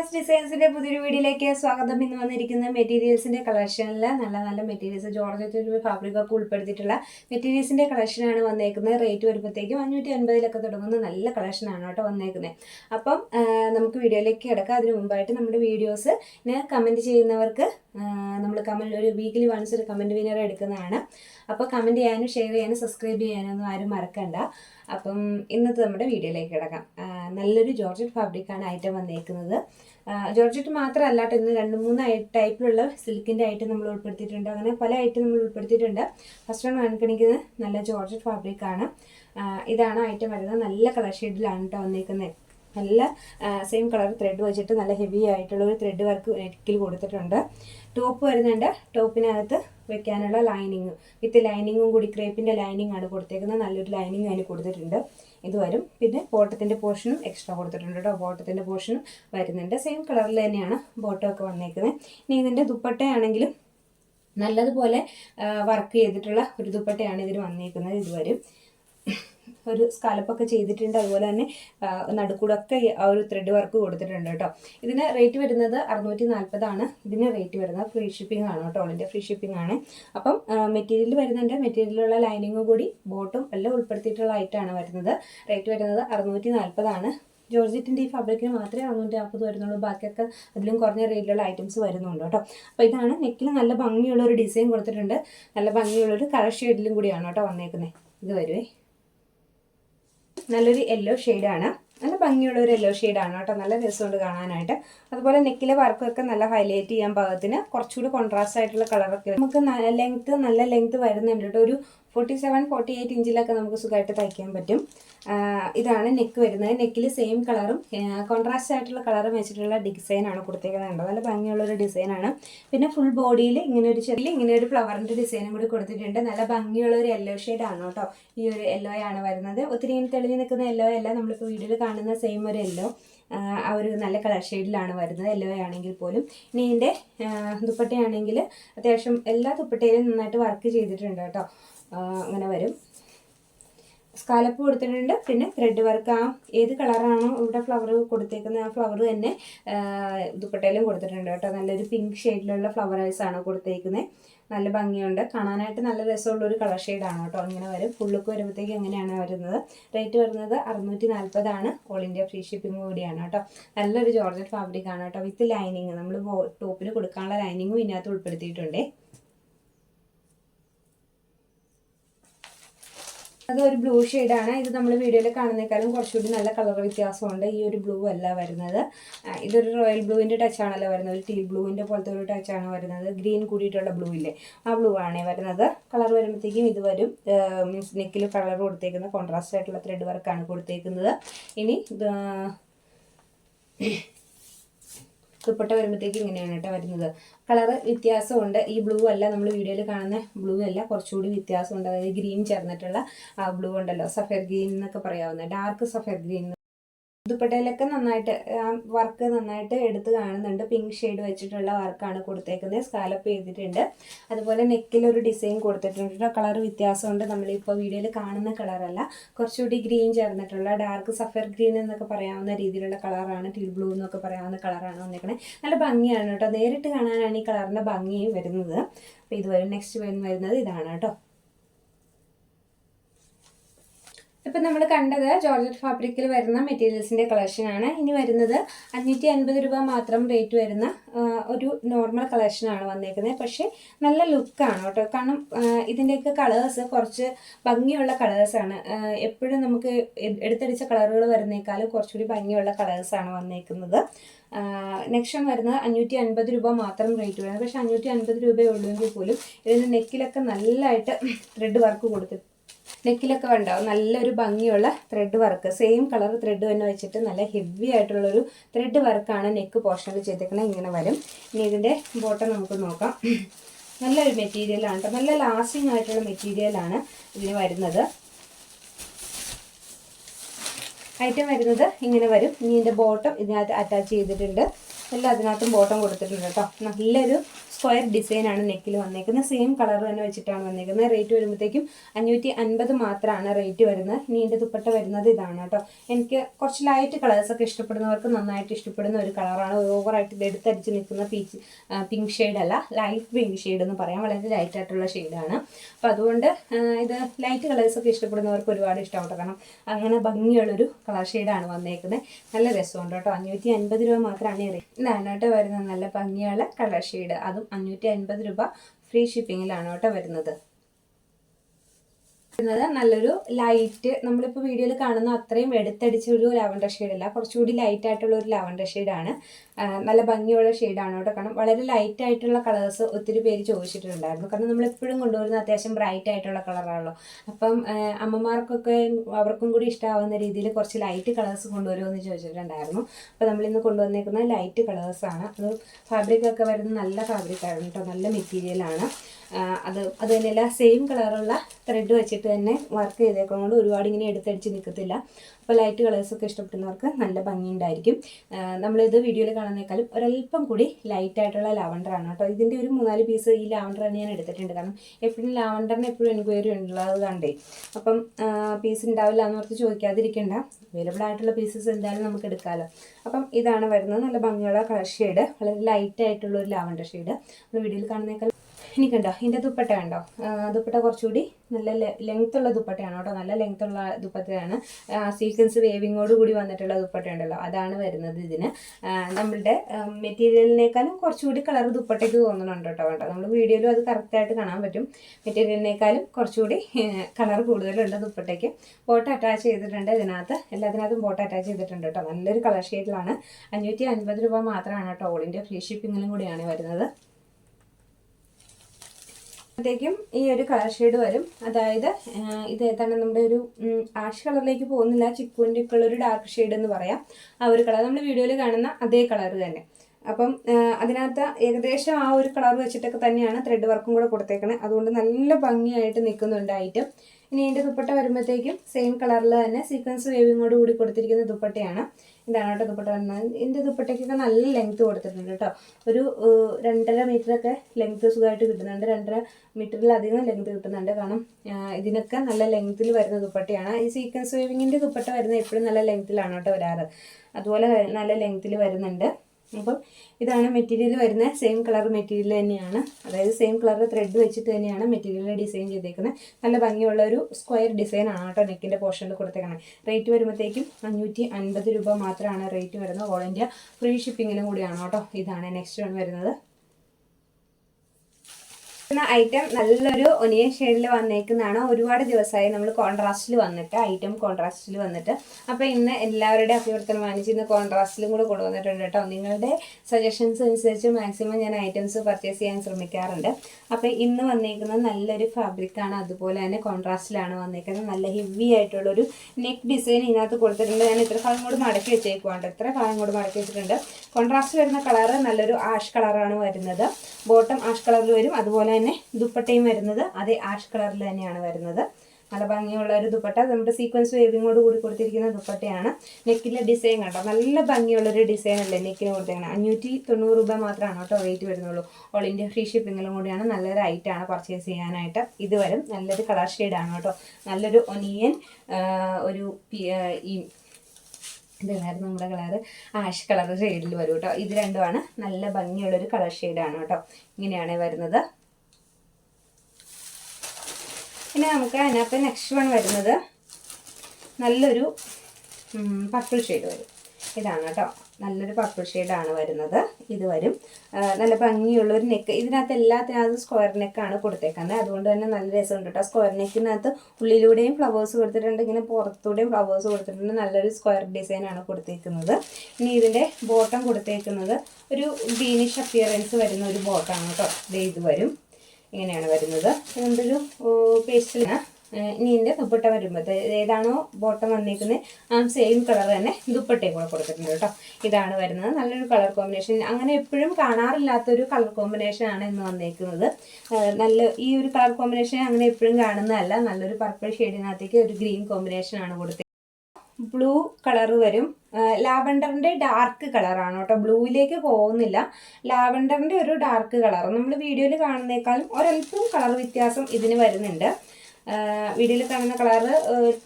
ഷാസ് ഡിസൈൻസിന്റെ പുതിയൊരു വീഡിയോയിലേക്ക് സ്വാഗതം. ഇന്ന് വന്നിരിക്കുന്ന മെറ്റീരിയൽസിന്റെ കളക്ഷനിൽ നല്ല നല്ല മെറ്റീരിയൽസ് ജോർജറ്റ് ഫാബ്രിക് ഒക്കെ ഉൾപ്പെടുത്തിയിട്ടുള്ള മെറ്റീരിയൽസിന്റെ കളക്ഷനാണ് വന്നേക്കുന്നത്. റേറ്റ് വരുമ്പോഴത്തേക്കും അഞ്ഞൂറ്റി അൻപതിലൊക്കെ തുടങ്ങുന്ന നല്ല കളക്ഷനാണ് കേട്ടോ വന്നേക്കുന്നത്. അപ്പം നമുക്ക് വീഡിയോയിലേക്ക് കിടക്കാം. അതിന് മുമ്പായിട്ട് നമ്മുടെ വീഡിയോസ് കമന്റ് ചെയ്യുന്നവർക്ക് നമ്മൾ കമന്റ് ഒരു വീക്കിലി വൺസ് ഒരു കമന്റ് വിനർ എടുക്കുന്നതാണ്. അപ്പോൾ കമന്റ് ചെയ്യാനും ഷെയർ ചെയ്യാനും സബ്സ്ക്രൈബ് ചെയ്യാനൊന്നും ആരും മറക്കണ്ട. അപ്പം ഇന്നത്തെ നമ്മുടെ വീഡിയോയിലേക്ക് കിടക്കാം. നല്ലൊരു ജോർജറ്റ് ഫാബ്രിക്കാണ് ഐറ്റം വന്നേക്കുന്നത്. ജോർജറ്റ് മാത്രമല്ല ഇന്ന് രണ്ട് മൂന്ന് ടൈപ്പിലുള്ള സിൽക്കിന്റെ ഐറ്റം നമ്മൾ ഉൾപ്പെടുത്തിയിട്ടുണ്ട്. അങ്ങനെ പല ഐറ്റം നമ്മൾ ഉൾപ്പെടുത്തിയിട്ടുണ്ട്. ഫസ്റ്റ് വൺ കാണിക്കുന്നത് നല്ല ജോർജറ്റ് ഫാബ്രിക്കാണ്. ഇതാണ് ഐറ്റം വരുന്നത്. നല്ല കളർ ഷെയ്ഡിലാണ് കേട്ടോ വന്നേക്കുന്നത്. നല്ല സെയിം കളർ ത്രെഡ് വെച്ചിട്ട് നല്ല ഹെവി ആയിട്ടുള്ള ഒരു ത്രെഡ് വർക്ക് നെക്കിൽ കൊടുത്തിട്ടുണ്ട്. ടോപ്പ് വരുന്നുണ്ട്. ടോപ്പിനകത്ത് വെക്കാനുള്ള ലൈനിങ് വിത്ത് ലൈനിങ്ങും കൂടി ക്രേപ്പിന്റെ ലൈനിങ് ആണ് കൊടുത്തേക്കുന്നത്. നല്ലൊരു ലൈനിങ് അതിന് കൊടുത്തിട്ടുണ്ട്. ഇത് വരും. പിന്നെ ബോട്ടത്തിന്റെ പോർഷനും എക്സ്ട്രാ കൊടുത്തിട്ടുണ്ട് കേട്ടോ. ബോട്ടത്തിന്റെ പോർഷനും വരുന്നുണ്ട്. സെയിം കളറിൽ തന്നെയാണ് ബോട്ടോ ഒക്കെ വന്നേക്കുന്നത്. ഇനി ഇതിന്റെ ദുപ്പട്ടയാണെങ്കിലും നല്ലതുപോലെ വർക്ക് ചെയ്തിട്ടുള്ള ഒരു ദുപ്പട്ടയാണ് ഇതിന് വന്നേക്കുന്നത്. ഇത് വരും. ഒരു സ്കാലപ്പൊക്കെ ചെയ്തിട്ടുണ്ട്. അതുപോലെ തന്നെ നടുക്കൂടൊക്കെ ആ ഒരു ത്രെഡ് വർക്ക് കൊടുത്തിട്ടുണ്ട് കേട്ടോ. ഇതിന് റേറ്റ് വരുന്നത് അറുന്നൂറ്റി നാൽപ്പതാണ് ഇതിന് റേറ്റ് വരുന്നത് ഫ്രീ ഷിപ്പിംഗ് ആണ് കേട്ടോ. ഓളിന്റെ ഫ്രീ ഷിപ്പിംഗ് ആണ്. അപ്പം മെറ്റീരിയൽ വരുന്നുണ്ട്. മെറ്റീരിയലുള്ള ലൈനിങ്ങും കൂടി ബോട്ടും എല്ലാം ഉൾപ്പെടുത്തിയിട്ടുള്ള ആയിട്ടാണ് വരുന്നത്. റേറ്റ് വരുന്നത് അറുന്നൂറ്റി നാൽപ്പതാണ് ജോർജറ്റിന്റെ ഈ ഫാബ്രിക്കിന് മാത്രമേ അറുന്നൂറ്റി നാൽപ്പത് വരുന്നുള്ളൂ. ബാക്കിയൊക്കെ അതിലും കുറഞ്ഞ റേറ്റിലുള്ള ഐറ്റംസ് വരുന്നുണ്ട് കേട്ടോ. അപ്പോൾ ഇതാണ് നെക്കിൽ നല്ല ഭംഗിയുള്ള ഒരു ഡിസൈൻ കൊടുത്തിട്ടുണ്ട്. നല്ല ഭംഗിയുള്ള ഒരു കളർ ഷെയ്ഡിലും കൂടിയാണ് കേട്ടോ വന്നേക്കുന്നത് ഇത് വരുവേ. നല്ലൊരു യെല്ലോ ഷെയ്ഡാണ് നല്ല ഭംഗിയുള്ള ഒരു യെല്ലോ ഷെയ്ഡാണ് കേട്ടോ. നല്ല രസമുണ്ട് കാണാനായിട്ട്. അതുപോലെ നെക്കിലെ വർക്കൊക്കെ നല്ല ഹൈലൈറ്റ് ചെയ്യാൻ പാകത്തിന് കുറച്ചുകൂടി കോൺട്രാസ്റ്റ് ആയിട്ടുള്ള കളറൊക്കെ നമുക്ക് ലെങ്ത്ത് നല്ല ലെങ്ത്ത് വരുന്നുണ്ട് കേട്ടോ. ഒരു ഫോർട്ടി സെവൻ ഫോർട്ടി എയ്റ്റ് ഇഞ്ചിലൊക്കെ നമുക്ക് സുഖമായിട്ട് തയ്ക്കാൻ പറ്റും. ഇതാണ് നെക്ക് വരുന്നത്. നെക്കിൽ സെയിം കളറും കോൺട്രാസ്റ്റ് ആയിട്ടുള്ള കളറും വെച്ചിട്ടുള്ള ഡിസൈനാണ് കൊടുത്തേക്കുന്നത് കണ്ടോ നല്ല ഭംഗിയുള്ളൊരു ഡിസൈനാണ് പിന്നെ ഫുൾ ബോഡിയിൽ ഇങ്ങനെ ഒരു ചെറിയ ഇങ്ങനെ ഒരു ഫ്ലവറിന്റെ ഡിസൈനും കൂടി കൊടുത്തിട്ടുണ്ട്. നല്ല ഭംഗിയുള്ള ഒരു യെല്ലോ ആണ് കേട്ടോ. ഈ ഒരു യെല്ലോ ആണ് വരുന്നത്. ഒത്തിരി ഇങ്ങനെ തെളിഞ്ഞ് നിൽക്കുന്ന യെല്ലോ അല്ല. നമ്മളിപ്പോൾ വീഡിയോയിൽ കാണുന്ന സെയിം ഒരു യെല്ലോ ആ ഒരു നല്ല കളർ ഷെയ്ഡിലാണ് വരുന്നത്. യെല്ലോ ആണെങ്കിൽ പോലും. ഇനി ഇതിന്റെ ദുപ്പട്ടയാണെങ്കിൽ അത്യാവശ്യം എല്ലാ ദുപ്പട്ടയിലും നന്നായിട്ട് വർക്ക് ചെയ്തിട്ടുണ്ട് കേട്ടോ. അങ്ങനെ വരും. സ്കാലപ്പ് കൊടുത്തിട്ടുണ്ട്. പിന്നെ ത്രെഡ് വർക്ക് ആ ഏത് കളറാണോ ഇവിടെ ഫ്ലവർ കൊടുത്തേക്കുന്നത്? ആ ഫ്ലവർ തന്നെ ദുപ്പട്ടയിലും കൊടുത്തിട്ടുണ്ട് കേട്ടോ. നല്ലൊരു പിങ്ക് ഷെയ്ഡിലുള്ള ഫ്ലവറേഴ്സ് ആണ് കൊടുത്തേക്കുന്നത്. നല്ല ഭംഗിയുണ്ട്. കാണാനായിട്ട് നല്ല രസമുള്ളൊരു കളർ ഷെയ്ഡാണ് കേട്ടോ. ഇങ്ങനെ വരും. ഫുള്ളുക്ക് വരുമ്പോഴത്തേക്ക് എങ്ങനെയാണ് വരുന്നത്. റേറ്റ് വരുന്നത് അറുന്നൂറ്റി നാൽപ്പതാണ് ഓൾ ഇന്ത്യ ഫ്രീ ഷിപ്പിംഗ് കൂടിയാണ് കേട്ടോ. നല്ലൊരു ജോർജറ്റ് ഫാബ്രിക് ആണ് കേട്ടോ. വിത്ത് ലൈനിങ് നമ്മൾ ടോപ്പിന് കൊടുക്കാനുള്ള ലൈനിങ്ങും ഇതിനകത്ത് ഉൾപ്പെടുത്തിയിട്ടുണ്ടേ. അത് ഒരു ബ്ലൂ ആണ്. ഇത് നമ്മൾ വീഡിയോയിൽ കാണുന്നേക്കാളും കുറച്ചുകൂടി നല്ല കളർ വ്യത്യാസമുണ്ട്. ഈ ഒരു ബ്ലൂ അല്ല വരുന്നത്. ഇതൊരു റോയൽ ബ്ലൂവിന്റെ ടച്ച് ആണല്ലോ വരുന്നത്. ഒരു ടീ ബ്ലൂവിന്റെ പോലത്തെ ഒരു ടച്ച് ആണ് വരുന്നത്. ഗ്രീൻ കൂടിയിട്ടുള്ള ബ്ലൂ ഇല്ലേ? ആ ബ്ലൂ ആണ് വരുന്നത്. കളർ വരുമ്പോഴത്തേക്കും ഇത് വരും. മീൻസ് നെക്കിൽ കളർ കൊടുത്തേക്കുന്ന കോൺട്രാസ്റ്റ് ആയിട്ടുള്ള ത്രെഡ് വർക്കാണ് കൊടുത്തേക്കുന്നത്. ഇനി ദുപ്പട്ട വരുമ്പോഴത്തേക്ക് ഇങ്ങനെയാണ് കേട്ടോ വരുന്നത്. കളറ് വ്യത്യാസമുണ്ട്. ഈ ബ്ലൂ അല്ല നമ്മൾ വീഡിയോയിൽ കാണുന്ന ബ്ലൂ അല്ല. കുറച്ചുകൂടി വ്യത്യാസമുണ്ട്. അതായത് ഗ്രീൻ ചേർന്നിട്ടുള്ള ബ്ലൂ ഉണ്ടല്ലോ. സഫേർ ഗ്രീൻ എന്നൊക്കെ പറയാവുന്ന ഡാർക്ക് സഫേർ ഗ്രീൻ ദുപ്പട്ടയിലൊക്കെ നന്നായിട്ട് വർക്ക് നന്നായിട്ട് എടുത്ത് കാണുന്നുണ്ട്. പിങ്ക് ഷെയ്ഡ് വെച്ചിട്ടുള്ള വർക്കാണ് കൊടുത്തേക്കുന്നത്. സ്കാലപ്പ് ചെയ്തിട്ടുണ്ട്. അതുപോലെ നെക്കിൽ ഒരു ഡിസൈൻ കൊടുത്തിട്ടുണ്ട് കളർ വ്യത്യാസമുണ്ട്. നമ്മളിപ്പോൾ വീഡിയോയിൽ കാണുന്ന കളറല്ല. കുറച്ചുകൂടി ഗ്രീൻ ചേർന്നിട്ടുള്ള ഡാർക്ക് സഫർ ഗ്രീൻ എന്നൊക്കെ പറയാവുന്ന രീതിയിലുള്ള കളറാണ്. ടീൽ ബ്ലൂ എന്നൊക്കെ പറയാവുന്ന കളറാണ് വന്നേക്കണേ. നല്ല ഭംഗിയാണ് കേട്ടോ. നേരിട്ട് കാണാനാണ് ഈ കളറിന്റെ ഭംഗി വരുന്നത്. അപ്പോൾ ഇതുവരെ വരും നെക്സ്റ്റ് വരുന്നത് ഇതാണ് കേട്ടോ. ഇപ്പം നമ്മൾ കണ്ടത് ജോർജറ്റ് ഫാബ്രിക്കിൽ വരുന്ന മെറ്റീരിയൽസിന്റെ കളക്ഷനാണ് ഇനി വരുന്നത് അഞ്ഞൂറ്റി അൻപത് രൂപ മാത്രം റേറ്റ് വരുന്ന ഒരു നോർമൽ കളക്ഷനാണ് വന്നേക്കുന്നത്. പക്ഷേ നല്ല ലുക്കാണ് കേട്ടോ. കാരണം ഇതിന്റെയൊക്കെ കളേഴ്സ് കുറച്ച് ഭംഗിയുള്ള കളേഴ്സാണ് എപ്പോഴും നമുക്ക് എടുത്തടിച്ച കളറുകൾ വരുന്നേക്കാളും കുറച്ചുകൂടി ഭംഗിയുള്ള കളേഴ്സാണ് വന്നേക്കുന്നത്. നെക്സ്റ്റ് വരുന്നത് അഞ്ഞൂറ്റി അൻപത് രൂപ മാത്രം റേറ്റ് വരുന്നത്. പക്ഷേ അഞ്ഞൂറ്റി അൻപത് രൂപയേ ഉള്ളൂവെങ്കിൽ പോലും ഇതിന്റെ നെക്കിലൊക്കെ നല്ലതായിട്ട് ത്രെഡ് വർക്ക് കൊടുത്തിട്ട് നെക്കിലൊക്കെ ഉണ്ടാവും നല്ലൊരു ഭംഗിയുള്ള thread work same colour thread തന്നെ വെച്ചിട്ട് നല്ല ഹെവി ആയിട്ടുള്ളൊരു ത്രെഡ് വർക്കാണ് നെക്ക് പോർഷനിൽ ചെയ്തേക്കുന്നത് ഇങ്ങനെ വരും. ഇനി ഇതിന്റെ ബോട്ടം നമുക്ക് നോക്കാം. നല്ലൊരു മെറ്റീരിയലാണ് കേട്ടോ നല്ല ലാസ്റ്റിംഗ് ആയിട്ടുള്ള മെറ്റീരിയലാണ് ഇതിന് വരുന്നത്. ഐറ്റം വരുന്നത് ഇങ്ങനെ വരും. ഇനി ഇതിന്റെ ബോട്ടം ഇതിനകത്ത് അറ്റാച്ച് ചെയ്തിട്ടുണ്ട്. എല്ലാം അതിനകത്തും ബോട്ടം കൊടുത്തിട്ടുണ്ട് കേട്ടോ നല്ലൊരു സ്ക്വയർ ആണ് നെക്കിൽ വന്നേക്കുന്നത്. സെയിം കളർ തന്നെ വെച്ചിട്ടാണ് വന്നേക്കുന്നത്. റേറ്റ് വരുമ്പോഴത്തേക്കും അഞ്ഞൂറ്റി അൻപത് മാത്രമാണ് റേറ്റ് വരുന്നത്. ഇതിന്റെ ദുപ്പട്ട വരുന്നത് ഇതാണ് കേട്ടോ. എനിക്ക് കുറച്ച് ലൈറ്റ് കളേഴ്സൊക്കെ ഇഷ്ടപ്പെടുന്നവർക്ക് നന്നായിട്ട് ഇഷ്ടപ്പെടുന്ന ഒരു കളറാണ് ഓവറായിട്ട് ഇത് എടുത്തടിച്ച് നിൽക്കുന്ന പീച്ച് പിങ്ക് ഷെയ്ഡ് അല്ല ലൈറ്റ് പിങ്ക് ഷെയ്ഡ് എന്ന് പറയാം. വളരെ ലൈറ്റ് ആയിട്ടുള്ള ഷെയ്ഡാണ് അപ്പോൾ അതുകൊണ്ട് ഇത് ലൈറ്റ് കളേഴ്സൊക്കെ ഇഷ്ടപ്പെടുന്നവർക്ക് ഒരുപാട് ഇഷ്ടമാട്ടോ കാരണം അങ്ങനെ ഭംഗിയുള്ളൊരു കളർ ഷെയ്ഡാണ് വന്നേക്കുന്നത്. നല്ല രസമുണ്ട് കേട്ടോ. അഞ്ഞൂറ്റി അൻപത് രൂപ മാത്രമാണ് ഇതാണ് കേട്ടോ വരുന്നത്. നല്ല ഭംഗിയുള്ള കളർ ഷെയ്ഡ് അതും അഞ്ഞൂറ്റി അൻപത് രൂപ ഫ്രീ ഷിപ്പിങ്ങിലാണ് കേട്ടോ വരുന്നത്. വരുന്നത് നല്ലൊരു ലൈറ്റ് നമ്മളിപ്പോൾ വീഡിയോയിൽ കാണുന്ന അത്രയും എടുത്തടിച്ച ഒരു ലാവണ്ടർ ഷെയ്ഡല്ല കുറച്ചുകൂടി ലൈറ്റ് ആയിട്ടുള്ള ഒരു ലാവൻഡർ ഷെയ്ഡാണ് നല്ല ഭംഗിയുള്ള ഷെയ്ഡാണ് കേട്ടോ കാരണം വളരെ ലൈറ്റ് ആയിട്ടുള്ള കളേഴ്സ് ഒത്തിരി പേര് ചോദിച്ചിട്ടുണ്ടായിരുന്നു. കാരണം നമ്മൾ എപ്പോഴും കൊണ്ടുവരുന്ന അത്യാവശ്യം ബ്രൈറ്റ് ആയിട്ടുള്ള കളറാണല്ലോ അപ്പം അമ്മമാർക്കൊക്കെ അവർക്കും കൂടി ഇഷ്ടമാവുന്ന രീതിയിൽ കുറച്ച് ലൈറ്റ് കളേഴ്സ് കൊണ്ടുവരുമെന്ന് ചോദിച്ചിട്ടുണ്ടായിരുന്നു. അപ്പോൾ നമ്മളിന്ന് കൊണ്ടുവന്നേക്കുന്നത് ലൈറ്റ് കളേഴ്സാണ് അത് ഫാബ്രിക് ഒക്കെ വരുന്നത് നല്ല ഫാബ്രിക്കാണ് കേട്ടോ. നല്ല മെറ്റീരിയലാണ് അത് അത് തന്നെയല്ല സെയിം കളറുള്ള ത്രെഡ് വെച്ചിട്ട് തന്നെ വർക്ക് ചെയ്തേക്കുന്നതുകൊണ്ട് ഒരുപാട് ഇങ്ങനെ എടുത്തടിച്ച് നിൽക്കത്തില്ല അപ്പോൾ ലൈറ്റ് കളേഴ്സൊക്കെ ഇഷ്ടപ്പെടുന്നവർക്ക് നല്ല ഭംഗിയുണ്ടായിരിക്കും. നമ്മളിത് വീഡിയോയിൽ കാണുന്നേക്കാളും ഒരല്പം കൂടി ലൈറ്റ് ആയിട്ടുള്ള ലാവണ്ടറാണ് കേട്ടോ. ഇതിന്റെ ഒരു മൂന്നാൽ പീസ് ഈ ലാവണ്ടർ തന്നെ ഞാൻ എടുത്തിട്ടുണ്ട്. കാരണം എപ്പോഴും ലാവണ്ടറിന് എപ്പോഴും എൻക്വയറി ഉള്ളത് കണ്ടേ. അപ്പം പീസ് ഉണ്ടാവില്ല എന്ന് ഓർത്ത് ചോദിക്കാതിരിക്കണ്ട. അവൈലബിൾ ആയിട്ടുള്ള പീസസ് എന്തായാലും നമുക്ക് എടുക്കാമല്ലോ അപ്പം ഇതാണ് വരുന്നത്. നല്ല ഭംഗിയുള്ള കളർ ഷെയ്ഡ് വളരെ ലൈറ്റ് ആയിട്ടുള്ള ഒരു ലാവണ്ടർ ഷെയ്ഡ് നമ്മൾ വീഡിയോയിൽ കാണുന്നേക്കാൾ ഇനി കണ്ടോ ഇതിന്റെ ദുപ്പട്ട കണ്ടോ? ദുപ്പട്ട കുറച്ചുകൂടി നല്ല ലെങ്ത് ഉള്ള ദുപ്പട്ടയാണ് കേട്ടോ. നല്ല ലെങ്ത് ഉള്ള ദുപ്പട്ടയാണ്. സീക്വൻസ് വേവിങ്ങോട് കൂടി വന്നിട്ടുള്ള ദുപ്പട്ട ഉണ്ടല്ലോ. അതാണ് വരുന്നത് ഇതിന്. നമ്മളുടെ മെറ്റീരിയലിനേക്കാളും കുറച്ചുകൂടി കളർ ദുപ്പട്ടയ്ക്ക് തോന്നുന്നുണ്ട് കേട്ടോ. കേട്ടോ നമ്മൾ വീഡിയോയിലും അത് കറക്റ്റായിട്ട് കാണാൻ പറ്റും. മെറ്റീരിയലിനേക്കാളും കുറച്ചുകൂടി കളർ കൂടുതലുണ്ട് ദുപ്പട്ടയ്ക്ക് ബോട്ട് അറ്റാച്ച് ചെയ്തിട്ടുണ്ട് ഇതിനകത്ത്. എല്ലാത്തിനകത്തും ബോട്ട് അറ്റാച്ച് ചെയ്തിട്ടുണ്ട് കേട്ടോ. നല്ലൊരു കളർ ഷെയ്ഡിലാണ് അഞ്ഞൂറ്റി അൻപത് രൂപ മാത്രമാണ് കേട്ടോ. ഓൾ ഇന്ത്യ ഫ്രീ ഷിപ്പിങ്ങിലും കൂടിയാണ് വരുന്നത്. ത്തേക്കും ഈ ഒരു കളർ ഷെയ്ഡ് വരും. അതായത് ഇത് ഏതാണ്? നമ്മുടെ ഒരു ആഷ് കളറിലേക്ക് പോകുന്നില്ല. ചിക്കുവിന്റെ ഒക്കെ ഒരു ഡാർക്ക് ഷെയ്ഡ് എന്ന് പറയാം. ആ ഒരു കളർ നമ്മൾ വീഡിയോയിൽ കാണുന്ന അതേ കളർ തന്നെ. അപ്പം അതിനകത്ത് ഏകദേശം ആ ഒരു കളർ വെച്ചിട്ടൊക്കെ തന്നെയാണ് ത്രെഡ് വർക്കും കൂടെ കൊടുത്തേക്കണേ. അതുകൊണ്ട് നല്ല ഭംഗിയായിട്ട് നിൽക്കുന്നുണ്ട് ഐറ്റം ഇനി ഇതിന്റെ ദുപ്പട്ട വരുമ്പോഴത്തേക്കും സെയിം കളറിൽ തന്നെ സീക്വൻസ് വേവിങ്ങോട് കൂടി കൊടുത്തിരിക്കുന്ന ദുപ്പട്ടയാണ്. ഇതാണ് കേട്ടോ ദുപ്പട്ട വരുന്നത്. ഇതിന്റെ ദുപ്പട്ടയ്ക്കൊക്കെ നല്ല ലെങ്ത് കൊടുത്തിട്ടുണ്ട് കേട്ടോ. ഒരു രണ്ടര മീറ്ററൊക്കെ ലെങ്ത് സുഖമായിട്ട് കിട്ടുന്നുണ്ട്. രണ്ടര മീറ്ററിലധികം ലെങ്ത് കിട്ടുന്നുണ്ട്. കാരണം ഇതിനൊക്കെ നല്ല ലെങ്ത്തിൽ വരുന്ന ദുപ്പട്ടയാണ്. ഈ സീക്വൻസ് വേവിങ്ങിന്റെ ദുപ്പട്ട വരുന്നത് എപ്പോഴും നല്ല ലെങ്ത്തിലാണ് കേട്ടോ വരാറ്. അതുപോലെ നല്ല ലെങ്ത്തിൽ വരുന്നുണ്ട്. അപ്പം ഇതാണ് മെറ്റീരിയൽ വരുന്നത് സെയിം കളർ മെറ്റീരിയൽ തന്നെയാണ്. അതായത് സെയിം കളർ ത്രെഡ് വെച്ചിട്ട് തന്നെയാണ് മെറ്റീരിയൽ ഡിസൈൻ ചെയ്തേക്കുന്നത്. നല്ല ഭംഗിയുള്ള ഒരു സ്ക്വയർ ഡിസൈൻ ആണ് കേട്ടോ നെക്കിന്റെ പോർഷനിൽ കൊടുത്തേക്കുന്നത് റേറ്റ് വരുമ്പോഴത്തേക്കും അഞ്ഞൂറ്റി അൻപത് രൂപ മാത്രമാണ് റേറ്റ് വരുന്നത്. ഓൾ ഇന്ത്യ ഫ്രീ ഷിപ്പിങ്ങിനും കൂടിയാണ് കേട്ടോ. ഇതാണ് നെക്സ്റ്റ് വൺ വരുന്നത്. ഐറ്റം നല്ലൊരു ഒനിയൻ ഷെയ്ഡിൽ വന്നേക്കുന്നതാണ്. ഒരുപാട് ദിവസമായി നമ്മൾ കോൺട്രാസ്റ്റിൽ വന്നിട്ട് ഐറ്റം കോൺട്രാസ്റ്റിൽ വന്നിട്ട്. അപ്പോൾ ഇന്ന് എല്ലാവരുടെ അഭ്യർത്ഥന വാങ്ങിച്ച് ഇന്ന് കോൺട്രാസ്റ്റിലും കൂടെ കൊണ്ടുവന്നിട്ടുണ്ട് കേട്ടോ. നിങ്ങളുടെ സജഷൻസ് അനുസരിച്ച് മാക്സിമം ഞാൻ ഐറ്റംസ് പർച്ചേസ് ചെയ്യാൻ ശ്രമിക്കാറുണ്ട്. അപ്പോൾ ഇന്ന് വന്നേക്കുന്നത് നല്ലൊരു ഫാബ്രിക് ആണ്. അതുപോലെ തന്നെ കോൺട്രാസ്റ്റിലാണ് വന്നേക്കുന്നത്. നല്ല ഹെവി ആയിട്ടുള്ളൊരു നെക്ക് ഡിസൈൻ ഇതിനകത്ത് കൊടുത്തിട്ടുണ്ട്. ഞാൻ ഇത്ര കാലം കൂടി മടക്കി വെച്ചേക്കുവാണ്ട് ഇത്ര കാലം കൂടി മടക്കി വെച്ചിട്ടുണ്ട്. കോൺട്രാസ്റ്റ് വരുന്ന കളറ് നല്ലൊരു ആഷ് കളറാണ് വരുന്നത്. ബോട്ടം ആഷ് കളറിൽ വരും. അതുപോലെ തന്നെ ദുപ്പട്ടയും വരുന്നത്. അതേ ആഷ് കളറിൽ തന്നെയാണ് വരുന്നത്. നല്ല ഭംഗിയുള്ള ഒരു ദുപ്പട്ട. നമ്മുടെ സീക്വൻസ് വേവിങ്ങോട് കൂടി കൊടുത്തിരിക്കുന്ന ദുപ്പട്ടയാണ്. നെക്കിലെ ഡിസൈൻ കണ്ടോ? നല്ല ഭംഗിയുള്ള ഒരു ഡിസൈൻ അല്ലേ നെക്കിന് കൊടുത്തേക്കണം. അഞ്ഞൂറ്റി തൊണ്ണൂറ് രൂപ മാത്രമാണ് കേട്ടോ റേറ്റ് വരുന്നുള്ളൂ. ഓൾ ഇന്ത്യ ഫ്രീ ഷിപ്പിങ്ങിലും കൂടിയാണ്. നല്ലൊരു ഐറ്റാണ് പർച്ചേസ് ചെയ്യാനായിട്ട്. ഇത് വരും. നല്ലൊരു കളർ ഷെയ്ഡാണ് കേട്ടോ. നല്ലൊരു ഒനിയൻ ഒരു ഈ ഇതായിരുന്നു നമ്മുടെ കളറ് ആഷ് കളർ ഷെയ്ഡിൽ വരും കേട്ടോ. ഇത് രണ്ടുമാണ്. നല്ല ഭംഗിയുള്ളൊരു കളർ ഷെയ്ഡാണ് കേട്ടോ. ഇങ്ങനെയാണ് വരുന്നത്. പിന്നെ നമുക്ക് അതിനകത്ത് നെക്സ്റ്റ് വൺ വരുന്നത്. നല്ലൊരു പർപ്പിൾ ഷെയ്ഡ് വരും. ഇതാണ് കേട്ടോ. നല്ലൊരു പർപ്പിൾ ഷെയ്ഡാണ് വരുന്നത്. ഇത് വരും. നല്ല ഭംഗിയുള്ള ഒരു നെക്ക് ഇതിനകത്ത് എല്ലാത്തിനകത്തും സ്ക്വയർ നെക്കാണ് കൊടുത്തേക്കുന്നത്. അതുകൊണ്ട് തന്നെ നല്ല രസമുണ്ട് കേട്ടോ സ്ക്വയർ നെക്കിനകത്ത് ഉള്ളിലൂടെയും ഫ്ലവേഴ്സ് കൊടുത്തിട്ടുണ്ട്. ഇങ്ങനെ പുറത്തൂടെയും ഫ്ലവേഴ്സ് കൊടുത്തിട്ടുണ്ട്. നല്ലൊരു സ്ക്വയർ ഡിസൈനാണ് കൊടുത്തേക്കുന്നത്. ഇനി ഇതിന്റെ ബോട്ടം കൊടുത്തേക്കുന്നത് ഒരു ഗ്രീനിഷ് അപ്പിയറൻസ് വരുന്ന ഒരു ബോട്ടാണ് കേട്ടോ ഇത് വരും. ഇങ്ങനെയാണ് വരുന്നത്. എന്തൊരു പേസ്റ്റിലാണ് ഇനി ഇതിന്റെ ദുപ്പട്ട വരുമ്പോൾ ഏതാണോ ബോട്ടം വന്നിരിക്കുന്നത് ആ സെയിം കളർ തന്നെ ദുപ്പട്ടയും കൂടെ കൊടുത്തിട്ടുണ്ട് കേട്ടോ. ഇതാണ് വരുന്നത്. നല്ലൊരു കളർ കോമ്പിനേഷൻ അങ്ങനെ എപ്പോഴും കാണാറില്ലാത്തൊരു കളർ കോമ്പിനേഷൻ ആണ് ഇന്ന് വന്നിരിക്കുന്നത് നല്ല ഈ ഒരു കളർ കോമ്പിനേഷൻ അങ്ങനെ എപ്പോഴും കാണുന്നതല്ല. നല്ലൊരു പർപ്പിൾ ഷെയ്ഡിനകത്തേക്ക് ഒരു ഗ്രീൻ കോമ്പിനേഷൻ ആണ് കൊടുത്തത് ബ്ലൂ കളർ വരും. ലാവൻഡറിന്റെ ഡാർക്ക് കളറാണ് കേട്ടോ. ബ്ലൂവിലേക്ക് പോകുന്നില്ല. ലാവൻഡറിന്റെ ഒരു ഡാർക്ക് കളർ നമ്മൾ വീഡിയോയിൽ കാണുന്നേക്കാളും ഒരല്പം കളർ വ്യത്യാസം ഇതിന് വരുന്നുണ്ട്. വീഡിയോയിൽ കാണുന്ന കളറ്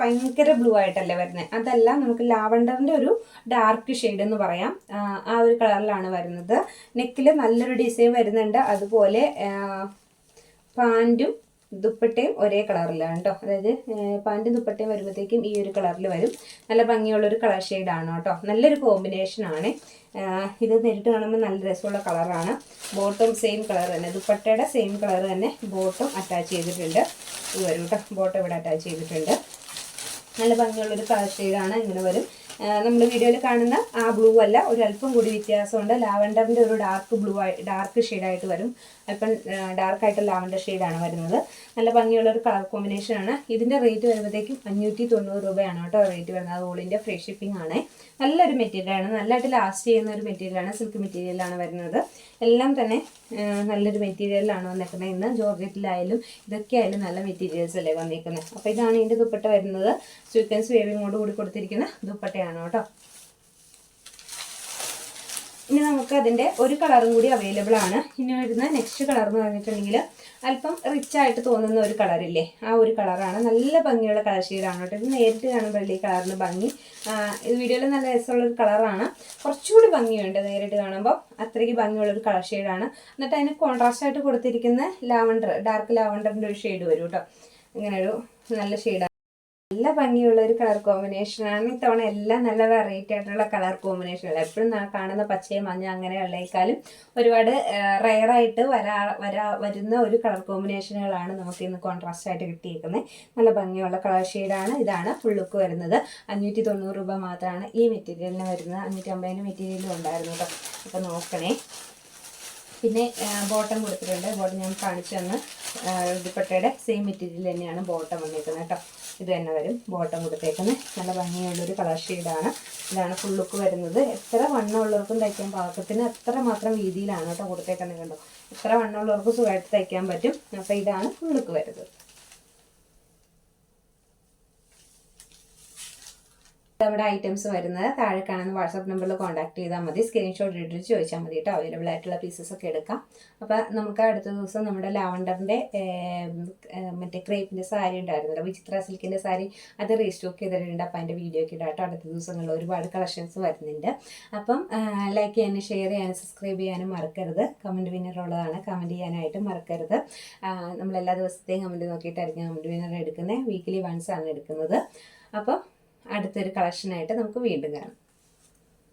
ഭയങ്കര ബ്ലൂ ആയിട്ടല്ലേ വരുന്നത് അതല്ല നമുക്ക് ലാവണ്ടറിന്റെ ഒരു ഡാർക്ക് ഷെയ്ഡ് എന്ന് പറയാം. ആ, ഒരു കളറിലാണ് വരുന്നത്. നെക്കിൽ നല്ലൊരു ഡിസൈൻ വരുന്നുണ്ട്. അതുപോലെ പാന്റും ദുപ്പട്ടയും ഒരേ കളറിലാണ് കേട്ടോ. അതായത് പാന്റും ദുപ്പട്ടയും വരുമ്പോഴത്തേക്കും ഈ ഒരു കളറിൽ വരും. നല്ല ഭംഗിയുള്ളൊരു കളർ ഷെയ്ഡാണ് കേട്ടോ. നല്ലൊരു കോമ്പിനേഷനാണ് ഇത് നേരിട്ട് കാണുമ്പോൾ നല്ല രസമുള്ള കളറാണ് ബോട്ടും സെയിം കളർ തന്നെ. ദുപ്പട്ടയുടെ സെയിം കളർ തന്നെ ബോട്ടും അറ്റാച്ച് ചെയ്തിട്ടുണ്ട്. ഇത് വരും കേട്ടോ. ബോട്ടം ഇവിടെ അറ്റാച്ച് ചെയ്തിട്ടുണ്ട്. നല്ല ഭംഗിയുള്ളൊരു കളർ ഷെയ്ഡാണ് ഇങ്ങനെ വരും. നമ്മൾ വീഡിയോയിൽ കാണുന്ന ആ ബ്ലൂ അല്ല ഒരു അല്പം കൂടി വ്യത്യാസമുണ്ട്. ലാവൻഡറിന്റെ ഒരു ഡാർക്ക് ബ്ലൂ ആയി ഡാർക്ക് ഷെയ്ഡായിട്ട് വരും. അല്പം ഡാർക്കായിട്ട് ലാവൻഡർ ഷെയ്ഡാണ് വരുന്നത്. നല്ല ഭംഗിയുള്ള ഒരു കളർ കോമ്പിനേഷൻ ആണ്. ഇതിന്റെ റേറ്റ് വരുമ്പോഴത്തേക്കും അഞ്ഞൂറ്റി തൊണ്ണൂറ് രൂപയാണ് കേട്ടോ റേറ്റ് വരുന്നത്. അത് ഓളിന്റെ ഫ്രീ ഷിപ്പിംഗ് ആണ്. നല്ലൊരു മെറ്റീരിയലാണ് നല്ലതായിട്ട് ലാസ്റ്റ് ചെയ്യുന്ന ഒരു മെറ്റീരിയലാണ് സിൽക്ക് മെറ്റീരിയലാണ് വരുന്നത്. എല്ലാം തന്നെ നല്ലൊരു മെറ്റീരിയലാണ് വന്നേക്കുന്നത് ഇന്ന് ജോർജറ്റിലായാലും ഇതൊക്കെ ആയാലും നല്ല മെറ്റീരിയൽസ് അല്ലേ വന്നേക്കുന്നത് അപ്പോൾ ഇതാണ് ഇതിന്റെ ദുപ്പട്ട വരുന്നത്. സ്വീക്കൻസ് വേവിങ്ങോട് കൂടി കൊടുത്തിരിക്കുന്ന ദുപ്പട്ടയാണ് കേട്ടോ. ഇനി നമുക്ക് അതിന്റെ ഒരു കളറും കൂടി അവൈലബിൾ ആണ്. ഇനി വരുന്ന നെക്സ്റ്റ് കളർ എന്ന് പറഞ്ഞിട്ടുണ്ടെങ്കിൽ അല്പം റിച്ച് ആയിട്ട് തോന്നുന്ന ഒരു കളറില്ലേ ആ ഒരു കളറാണ് നല്ല ഭംഗിയുള്ള കളർ ഷെയ്ഡാണ് കേട്ടോ. ഇത് നേരിട്ട് കാണുമ്പോൾ ഈ കളറിന് ഭംഗി? ഇത് വീഡിയോയിൽ നല്ല രസമുള്ള ഒരു കളറാണ് കുറച്ചുകൂടി ഭംഗിയുണ്ട് നേരിട്ട് കാണുമ്പോൾ. അത്രയ്ക്ക് ഭംഗിയുള്ള ഒരു കളർ ഷെയ്ഡാണ് എന്നിട്ട് അതിന് കോൺട്രാസ്റ്റ് ആയിട്ട് കൊടുത്തിരിക്കുന്ന ലാവണ്ടർ ഡാർക്ക് ലാവണ്ടറിന്റെ ഒരു ഷെയ്ഡ് വരും കേട്ടോ. ഇങ്ങനെ ഒരു നല്ല ഷെയ്ഡാണ് നല്ല ഭംഗിയുള്ള ഒരു കളർ കോമ്പിനേഷനാണ് ഇത്തവണ എല്ലാം നല്ല വെറൈറ്റി ആയിട്ടുള്ള കളർ കോമ്പിനേഷനുകൾ എപ്പോഴും കാണുന്ന പച്ചയും മഞ്ഞ അങ്ങനെയുള്ളേക്കാളും ഒരുപാട് റയറായിട്ട് വരാ വരാ വരുന്ന ഒരു കളർ കോമ്പിനേഷനുകളാണ് നമുക്ക് ഇന്ന് കോൺട്രാസ്റ്റ് ആയിട്ട് കിട്ടിയേക്കുന്നത് നല്ല ഭംഗിയുള്ള കളർ ഷെയ്ഡാണ് ഇതാണ് ഫുൾ ലുക്ക് വരുന്നത്. അഞ്ഞൂറ്റി തൊണ്ണൂറ് രൂപ മാത്രമാണ് ഈ മെറ്റീരിയലിന് വരുന്നത്. അഞ്ഞൂറ്റി അമ്പതിന് മെറ്റീരിയലും ഉണ്ടായിരുന്നു കേട്ടോ അപ്പോൾ നോക്കണേ. പിന്നെ ബോട്ടം കൊടുത്തിട്ടുണ്ട്. ബോട്ടം ഞാൻ കാണിച്ചു തന്ന്. ദുപ്പട്ടയുടെ സെയിം മെറ്റീരിയൽ തന്നെയാണ് ബോട്ടം വന്നിരിക്കുന്നത് കേട്ടോ ഇത് തന്നെ വരും. ബോട്ടം കൊടുത്തേക്കുന്നത് നല്ല ഭംഗിയുള്ളൊരു കളർ ഷെയ്ഡാണ് ഇതാണ് ഫുൾ ലുക്ക് വരുന്നത്. എത്ര വണ്ണമുള്ളവർക്കും തയ്ക്കാൻ പാകത്തിന് എത്ര മാത്രം വീതിയിലാണ് കേട്ടോ കൊടുത്തേക്കുന്നത് കണ്ടോ? എത്ര വണ്ണമുള്ളവർക്കും സുഖമായിട്ട് തയ്ക്കാൻ പറ്റും. അപ്പോൾ ഇതാണ് ഫുൾ ലുക്ക് വരുന്നത്. നമ്മുടെ ഐറ്റംസ് വരുന്നത് താഴെ കാണുന്ന വാട്സാപ്പ് നമ്പറിൽ കോൺടാക്ട് ചെയ്താൽ മതി. സ്ക്രീൻഷോട്ട് ഇട്ടിട്ട് ചോദിച്ചാൽ മതി കേട്ടോ അവൈലബിൾ ആയിട്ടുള്ള പീസസ് ഒക്കെ എടുക്കാം. അപ്പോൾ നമുക്ക് അടുത്ത ദിവസം നമ്മുടെ ലാവണ്ടറിന്റെ മറ്റേ ക്രേപ്പിന്റെ സാരി ഉണ്ടായിരുന്നല്ലോ. വിചിത്ര സിൽക്കിന്റെ സാരി അത് റീസ്റ്റോക്ക് ചെയ്തിട്ടുണ്ട്. അപ്പോൾ അതിന്റെ വീഡിയോ ഒക്കെ ഇടാം അടുത്ത ദിവസങ്ങളിൽ ഒരുപാട് കളക്ഷൻസ് വരുന്നുണ്ട്. അപ്പം ലൈക്ക് ചെയ്യാനും ഷെയർ ചെയ്യാനും സബ്സ്ക്രൈബ് ചെയ്യാനും മറക്കരുത്. കമന്റ് വിന്നർ ഉള്ളതാണ്. കമന്റ് ചെയ്യാനായിട്ട് മറക്കരുത്. നമ്മൾ എല്ലാ ദിവസത്തെയും കമന്റ് നോക്കിയിട്ടായിരിക്കും കമന്റ് വിന്നർ എടുക്കുന്നത് വീക്കിലി വൺസ് ആണ് എടുക്കുന്നത്. അപ്പം അടുത്തൊരു കളക്ഷനായിട്ട് നമുക്ക് വീണ്ടും കാണാം.